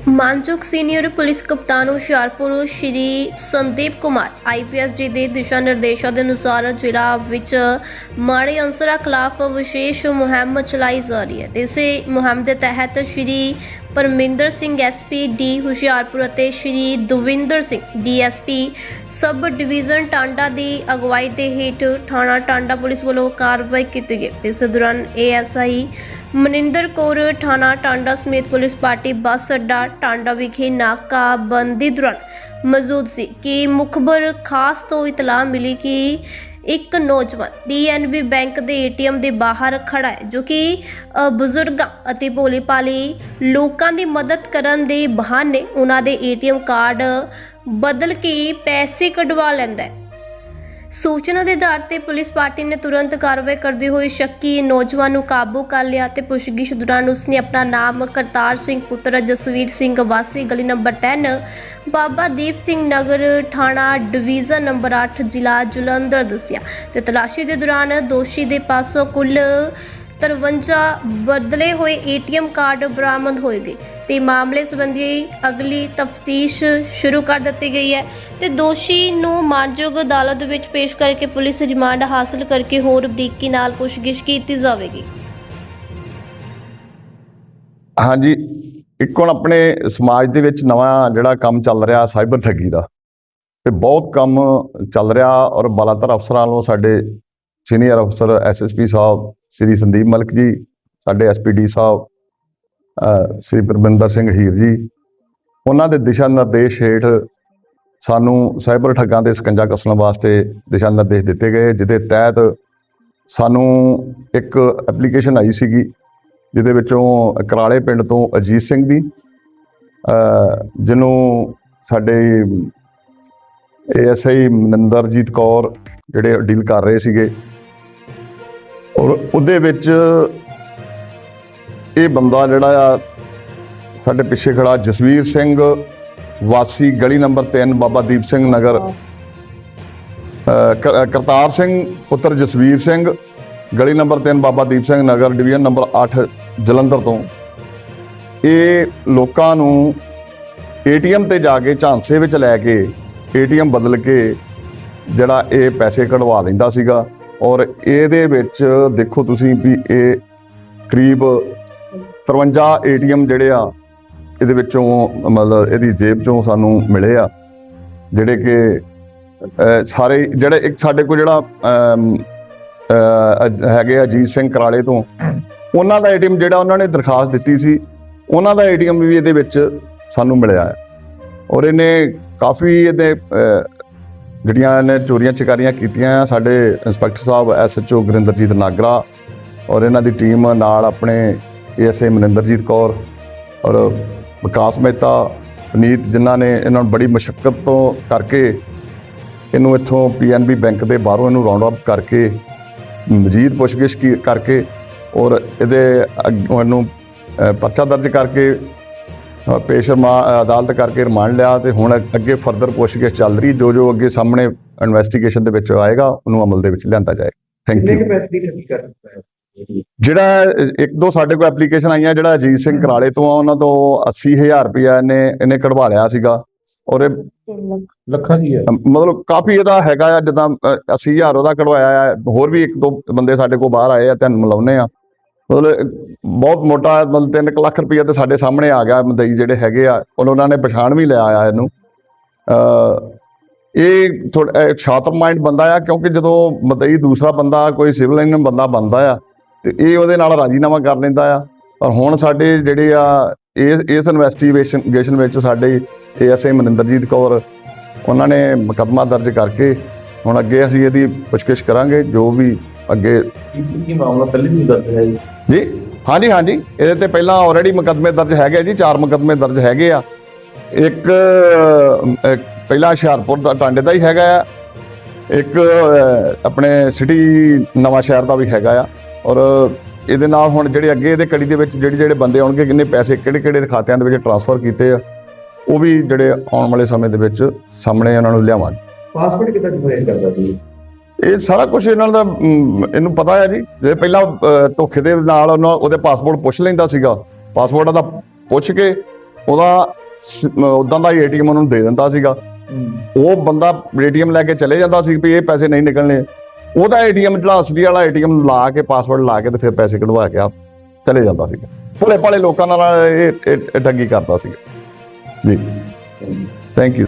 ਮਾਨਯੋਗ senior police ਕਪਤਾਨ Hoshiarpur Shri Sandeep Kumar IPS ji ਦੇ ਦਿਸ਼ਾ ਨਿਰਦੇਸ਼ਾਂ ਦੇ ਅਨੁਸਾਰ ਜ਼ਿਲ੍ਹਾ ਵਿੱਚ ਮਾੜੇ ਅਨਸਰਾਂ ਖਿਲਾਫ ਵਿਸ਼ੇਸ਼ ਮੁਹਿੰਮ ਚਲਾਈ ਜਾ ਰਹੀ ਹੈ। ਤੇ ਇਸੇ ਮੁਹਿੰਮ ਦੇ ਤਹਿਤ ਸ਼੍ਰੀ ਪਰਮਿੰਦਰ ਸਿੰਘ ਐਸਪੀ ਡੀ ਹੁਸ਼ਿਆਰਪੁਰ ਅਤੇ Shri Davinder Singh DSP sub division Tanda ਦੀ ਅਗਵਾਈ ਦੇ ਹੇਠ ਥਾਣਾ ਟਾਂਡਾ ਪੁਲਿਸ ਵੱਲੋਂ ਕਾਰਵਾਈ ਕੀਤੀ ਗਈ। ਇਸ ਦੌਰਾਨ ਏਐਸਆਈ ਮਨਿੰਦਰ ਕੌਰ ਥਾਣਾ ਟਾਂਡਾ ਸਮੇਤ ਪੁਲਿਸ ਪਾਰਟੀ ਬੱਸ ਅੱਡਾ ਟਾਂਡਾ ਵਿਖੇ ਨਾਕਾਬੰਦੀ ਦੌਰਾਨ ਮੌਜੂਦ ਸੀ ਕਿ ਮੁਖਬਰ ਖਾਸ ਤੋਂ ਇਤਲਾਹ ਮਿਲੀ ਕਿ ਇੱਕ ਨੌਜਵਾਨ ਪੀਐਨਬੀ ਬੈਂਕ ਦੇ ਏਟੀਐਮ ਦੇ ਬਾਹਰ ਖੜਾ ਹੈ, ਜੋ ਕਿ ਬਜ਼ੁਰਗਾਂ ਅਤੇ ਭੋਲੇ ਭਾਲੇ ਲੋਕਾਂ ਦੀ ਮਦਦ ਕਰਨ ਦੇ ਬਹਾਨੇ ਉਹਨਾਂ ਦੇ ਏਟੀਐਮ ਕਾਰਡ ਬਦਲ ਕੇ ਪੈਸੇ ਕਢਵਾ ਲੈਂਦਾ ਹੈ। ਸੂਚਨਾ ਦੇ ਆਧਾਰ ਤੇ ਪੁਲਿਸ ਪਾਰਟੀ ਨੇ ਤੁਰੰਤ ਕਾਰਵਾਈ ਕਰਦੇ ਹੋਏ ਸ਼ੱਕੀ ਨੌਜਵਾਨ ਨੂੰ ਕਾਬੂ ਕਰ ਲਿਆ ਤੇ ਪੁੱਛਗਿੱਛ ਦੌਰਾਨ ਉਸਨੇ ਆਪਣਾ ਨਾਮ ਕਰਤਾਰ ਸਿੰਘ ਪੁੱਤਰ ਜਸਵੀਰ ਸਿੰਘ ਵਾਸੀ ਗਲੀ ਨੰਬਰ 10 ਬਾਬਾ ਦੀਪ ਸਿੰਘ ਨਗਰ ਥਾਣਾ ਡਿਵੀਜ਼ਨ ਨੰਬਰ 8 ਜ਼ਿਲ੍ਹਾ ਜਲੰਧਰ ਦੱਸਿਆ ਤੇ ਤਲਾਸ਼ੀ ਦੇ ਦੌਰਾਨ ਦੋਸ਼ੀ ਦੇ ਪਾਸੋਂ ਕੁੱਲ 53 ਬਦਲੇ ਹੋਏ ਏਟੀਐਮ ਕਾਰਡ ਬਰਾਮਦ ਹੋਏ ਗਏ ਤੇ ਮਾਮਲੇ ਸੰਬੰਧੀ ਅਗਲੀ ਤਫਤੀਸ਼ ਸ਼ੁਰੂ ਕਰ ਦਿੱਤੀ ਗਈ ਹੈ ਤੇ ਦੋਸ਼ੀ ਨੂੰ ਮਾਨਯੋਗ ਅਦਾਲਤ ਵਿੱਚ ਪੇਸ਼ ਕਰਕੇ ਪੁਲਿਸ ਰਿਮਾਂਡ ਹਾਸਲ ਕਰਕੇ ਹੋਰ ਬਰੀਕੀ ਨਾਲ ਪੁੱਛਗਿੱਛ ਕੀਤੀ ਜਾਵੇਗੀ। ਹਾਂਜੀ, ਇੱਕ ਹੁਣ ਆਪਣੇ ਸਮਾਜ ਦੇ ਵਿੱਚ ਨਵਾਂ ਜਿਹੜਾ ਕੰਮ ਚੱਲ ਰਿਹਾ ਸਾਈਬਰ ਠੱਗੀ ਦਾ, ਤੇ ਬਹੁਤ ਕੰਮ ਚੱਲ ਰਿਹਾ ਔਰ ਬਲਾਤਰ ਅਫਸਰਾਂ ਨੂੰ ਸਾਡੇ ਸੀਨੀਅਰ ਅਫਸਰ ਐਸਐਸਪੀ ਸਾਹਿਬ, ਸ੍ਰੀ ਸੰਦੀਪ ਮਲਕ ਜੀ, ਸਾਡੇ ਐਸਪੀਡੀ ਸਾਹਿਬ ਸ੍ਰੀ ਪਰਮਿੰਦਰ ਸਿੰਘ ਹੀਰ ਜੀ। ਉਹਨਾਂ ਦੇ ਦਿਸ਼ਾ ਨਿਰਦੇਸ਼ ਹੇਠ ਸਾਨੂੰ ਸਾਈਬਰ ਠੱਗਾਂ ਦੇ ਸਕੰਜਾ ਕੱਸਣ ਵਾਸਤੇ ਦਿਸ਼ਾ ਨਿਰਦੇਸ਼ ਦਿੱਤੇ ਗਏ, ਜਿਹਦੇ ਤਹਿਤ ਸਾਨੂੰ ਇੱਕ ਐਪਲੀਕੇਸ਼ਨ ਆਈ ਸੀਗੀ, ਜਿਹਦੇ ਵਿੱਚੋਂ ਕਰਾਲੇ ਪਿੰਡ ਤੋਂ ਅਜੀਤ ਸਿੰਘ ਦੀ ਜਿਹਨੂੰ ਸਾਡੇ ਏਐਸਆਈ ਮਨਿੰਦਰਜੀਤ ਕੌਰ ਜਿਹੜੇ ਡੀਲ ਕਰ ਰਹੇ ਸੀਗੇ ਔਰ ਉਹਦੇ ਵਿੱਚ ਇਹ ਬੰਦਾ ਜਿਹੜਾ ਆ ਸਾਡੇ ਪਿੱਛੇ ਖੜਾ ਜਸਵੀਰ ਸਿੰਘ ਵਾਸੀ ਗਲੀ ਨੰਬਰ 3 ਬਾਬਾ ਦੀਪ ਸਿੰਘ ਨਗਰ। ਕਰਤਾਰ ਸਿੰਘ ਪੁੱਤਰ ਜਸਵੀਰ ਸਿੰਘ ਗਲੀ number 3 Baba Deep Singh Nagar division number 8 Jalandhar ਤੋਂ। ਇਹ ਲੋਕਾਂ ਨੂੰ ਏਟੀਐਮ ਤੇ ਜਾ ਕੇ ਝਾਂਸੇ ਵਿੱਚ ਲੈ ਕੇ ਏਟੀਐਮ ਬਦਲ ਕੇ ਜਿਹੜਾ ਇਹ ਪੈਸੇ ਕਢਵਾ ਲੈਂਦਾ ਸੀਗਾ। ਔਰ ਇਹਦੇ ਵਿੱਚ ਦੇਖੋ ਤੁਸੀਂ ਵੀ ਇਹ ਕਰੀਬ 53 ਏਟੀਐਮ ਜਿਹੜੇ ਆ ਇਹਦੇ ਵਿੱਚੋਂ ਮਤਲਬ ਇਹਦੀ ਜੇਬ ਚੋਂ ਸਾਨੂੰ ਮਿਲੇ ਆ ਜਿਹੜੇ ਕਿ ਸਾਰੇ ਜਿਹੜੇ ਇੱਕ ਸਾਡੇ ਕੋਲ ਜਿਹੜਾ ਅਮ, ਅਹ, ਹੈਗੇ ਅਜੀਤ ਸਿੰਘ ਕਰਾਲੇ ਤੋਂ ਉਹਨਾਂ ਦਾ ਏਟੀਐਮ ਜਿਹੜਾ ਉਹਨਾਂ ਨੇ ਦਰਖਾਸਤ ਦਿੱਤੀ ਸੀ ਉਹਨਾਂ ਦਾ ਏਟੀਐਮ ਵੀ ਇਹਦੇ ਵਿੱਚ ਸਾਨੂੰ ਮਿਲਿਆ ਹੈ। ਔਰ ਇਹਨੇ ਕਾਫੀ ਇਹਦੇ ਜਿਹੜੀਆਂ ਇਹਨੇ ਚੋਰੀਆਂ ਚਕਾਰੀਆਂ ਕੀਤੀਆਂ ਆ, ਸਾਡੇ ਇੰਸਪੈਕਟਰ ਸਾਹਿਬ ਐਸਐਚਓ ਗੁਰਿੰਦਰਜੀਤ ਨਾਗਰਾ ਔਰ ਇਹਨਾਂ ਦੀ ਟੀਮ ਨਾਲ ਆਪਣੇ ਏਐਸਏ ਮਨਿੰਦਰਜੀਤ ਕੌਰ ਔਰ ਵਿਕਾਸ ਮਹਿਤਾ, ਪਨੀਤ, ਜਿਨ੍ਹਾਂ ਨੇ ਇਹਨਾਂ ਨੂੰ ਬੜੀ ਮੁਸ਼ਕਲ ਤੋਂ ਕਰਕੇ ਇਹਨੂੰ ਇੱਥੋਂ ਪੀਐਨਬੀ ਬੈਂਕ ਦੇ ਬਾਹਰੋਂ ਇਹਨੂੰ ਰਾਉਂਡ ਅਪ ਕਰਕੇ, ਮਜ਼ੀਦ ਪੁੱਛਗਿੱਛ ਕੀ ਕਰਕੇ ਔਰ ਇਹਦੇ ਅੱਗੋਂ, ਇਹਨੂੰ ਪਰਚਾ ਦਰਜ ਕਰਕੇ ਪੇਸ਼ ਰਮਾ- ਅਦਾਲਤ ਕਰਕੇ ਰਿਮਾਂਡ ਲਿਆ ਤੇ ਹੁਣ ਅੱਗੇ ਫਰਦਰ ਪੁੱਛਗਿੱਛ ਚੱਲ ਰਹੀ ਜੋ ਜੋ ਅੱਗੇ ਸਾਹਮਣੇ ਇਨਵੈਸਟੀਗੇਸ਼ਨ ਦੇ ਵਿੱਚ ਆਏਗਾ ਉਹਨੂੰ ਅਮਲ ਦੇ ਵਿੱਚ ਲਿਆਂਦਾ ਜਾਏ ਥੈਂਕ ਯੂ ਠੱਗੀ ਕਰ ਜਿਹੜਾ ਇੱਕ ਦੋ ਸਾਡੇ ਕੋਲ ਐਪਲੀਕੇਸ਼ਨ ਆਈਆਂ ਜਿਹੜਾ ਅਜੀਤ ਸਿੰਘ ਕਰਾਲੇ ਤੋਂ ਆ ਉਹਨਾਂ ਤੋਂ 80000 ਰੁਪਇਆ ਇਹਨੇ ਇਹਨੇ ਕਢਵਾ ਲਿਆ ਸੀਗਾ। ਔਰ ਇਹ ਲੱਖਾਂ ਦੀ ਹੈ। ਮਤਲਬ ਕਾਫੀ ਇਹਦਾ ਹੈਗਾ ਆ ਜਿੱਦਾਂ ਅ, 80000 ਉਹਦਾ ਕਢਵਾਇਆ ਆ ਹੋਰ ਵੀ ਇੱਕ ਦੋ ਬੰਦੇ ਸਾਡੇ ਕੋਲ ਬਾਹਰ ਆਏ ਆ ਤੁਹਾਨੂੰ ਮਿਲਾਉਨੇ ਆ। ਮਤਲਬ ਬਹੁਤ ਮੋਟਾ ਮਤਲਬ 3 ਲੱਖ ਰੁਪਇਆ ਤੇ ਸਾਡੇ ਸਾਹਮਣੇ ਆ ਗਿਆ ਮਦਈ ਜਿਹੜੇ ਹੈਗੇ ਆ ਔਰ ਉਹਨਾਂ ਨੇ ਪਛਾਣ ਵੀ ਲਿਆ ਆ ਇਹਨੂੰ। ਇਹ ਥੋੜਾ ਸ਼ਾਤਰ ਮਾਈਂਡ ਬੰਦਾ ਆ, ਕਿਉਂਕਿ ਜਦੋਂ ਮਦਈ ਦੂਸਰਾ ਬੰਦਾ, ਕੋਈ ਸਿਵਲ ਲਾਈਨ ਬੰਦਾ ਬੰਦਾ ਆ, ਤੇ ਇਹ ਉਹਦੇ ਨਾਲ ਰਾਜੀਨਾਮਾ ਕਰ ਲੈਂਦਾ ਆ। ਪਰ ਹੁਣ ਸਾਡੇ ਜਿਹੜੇ ਆ, ਇਸ ਇਸ ਇਨਵੈਸਟੀਗੇਸ਼ਨ ਵਿੱਚ ਸਾਡੇ ਏਐਸਏ ਮਨਿੰਦਰਜੀਤ ਕੌਰ, ਉਹਨਾਂ ਨੇ ਮੁਕੱਦਮਾ ਦਰਜ ਕਰਕੇ ਹੁਣ ਅੱਗੇ ਅਸੀਂ ਇਹਦੀ ਪੁੱਛਗਿੱਛ ਕਰਾਂਗੇ, ਜੋ ਵੀ ਅੱਗੇ ਕੀ ਮਾਮਲਾ ਪਹਿਲੇ ਵੀ ਦਰਜ ਹੈ ਜੀ? ਹਾਂਜੀ ਹਾਂਜੀ। ਇਹਦੇ ਤੇ ਪਹਿਲਾਂ ਆਲਰੇਡੀ ਮੁਕੱਦਮੇ ਦਰਜ ਹੈਗੇ ਆ ਜੀ ਚਾਰ ਮੁਕੱਦਮੇ ਦਰਜ ਹੈਗੇ ਆ। ਇੱਕ ਅਹ, ਪਹਿਲਾ ਹੁਸ਼ਿਆਰਪੁਰ ਦਾ ਟਾਂਡੇ ਦਾ ਹੀ ਹੈਗਾ ਆ। ਇੱਕ ਅਹ, ਆਪਣੇ ਸਿਟੀ ਨਵਾਂ ਸ਼ਹਿਰ ਦਾ ਵੀ ਹੈਗਾ ਆ। ਔਰ ਇਹਦੇ ਨਾਲ ਹੁਣ ਜਿਹੜੇ ਅੱਗੇ ਇਹਦੇ ਕੜੀ ਦੇ ਵਿੱਚ ਜਿਹੜੇ ਜਿਹੜੇ ਬੰਦੇ ਆਉਣਗੇ ਕਿੰਨੇ ਪੈਸੇ ਕਿਹੜੇ ਕਿਹੜੇ ਖਾਤਿਆਂ ਦੇ ਵਿੱਚ ਟਰਾਂਸਫਰ ਕੀਤੇ ਆ ਉਹ ਵੀ ਜਿਹੜੇ ਆਉਣ ਵਾਲੇ ਸਮੇਂ ਦੇ ਵਿੱਚ ਸਾਹਮਣੇ ਉਹਨਾਂ ਨੂੰ ਲਿਆਵਾਂਗੇ। ਪਾਸਪੋਰਟ ਕਿੱਦਾਂ ਡਿਫਾਈਨ ਕਰਦਾ ਸੀ? ਇਹ ਸਾਰਾ ਕੁਝ ਇਹਨਾਂ ਦਾ ਇਹਨੂੰ ਪਤਾ ਹੈ ਜੀ। ਜੇ ਪਹਿਲਾਂ ਧੋਖੇ ਦੇ ਨਾਲ ਉਹਨਾਂ ਉਹਦੇ ਪਾਸਪੋਰਟ ਪੁੱਛ ਲੈਂਦਾ ਸੀਗਾ। ਪਾਸਪੋਰਟ ਦਾ ਪੁੱਛ ਕੇ ਉਹਦਾ ਉਦਾਂ ਦਾ ਏਟੀਐਮ ਉਹਨੂੰ ਦੇ ਦਿੰਦਾ ਸੀਗਾ। ਉਹ ਬੰਦਾ ਏਟੀਐਮ ਲੈ ਕੇ ਚਲੇ ਜਾਂਦਾ ਸੀ ਵੀ ਇਹ ਪੈਸੇ ਨਹੀਂ ਨਿਕਲਣੇ। ਉਹਦਾ ਏਟੀਐਮ ਜਿਹੜਾ ਅਸਲੀ ਵਾਲਾ ਏਟੀਐਮ ਲਾ ਕੇ ਪਾਸਵਰਡ ਲਾ ਕੇ ਤੇ ਫਿਰ ਪੈਸੇ ਕਢਵਾ ਕੇ ਆ ਚਲੇ ਜਾਂਦਾ ਸੀਗਾ। ਭੋਲੇ ਭਾਲੇ ਲੋਕਾਂ ਨਾਲ ਇਹ ਠੱਗੀ ਕਰਦਾ ਸੀਗਾ। ਜੀ। Thank you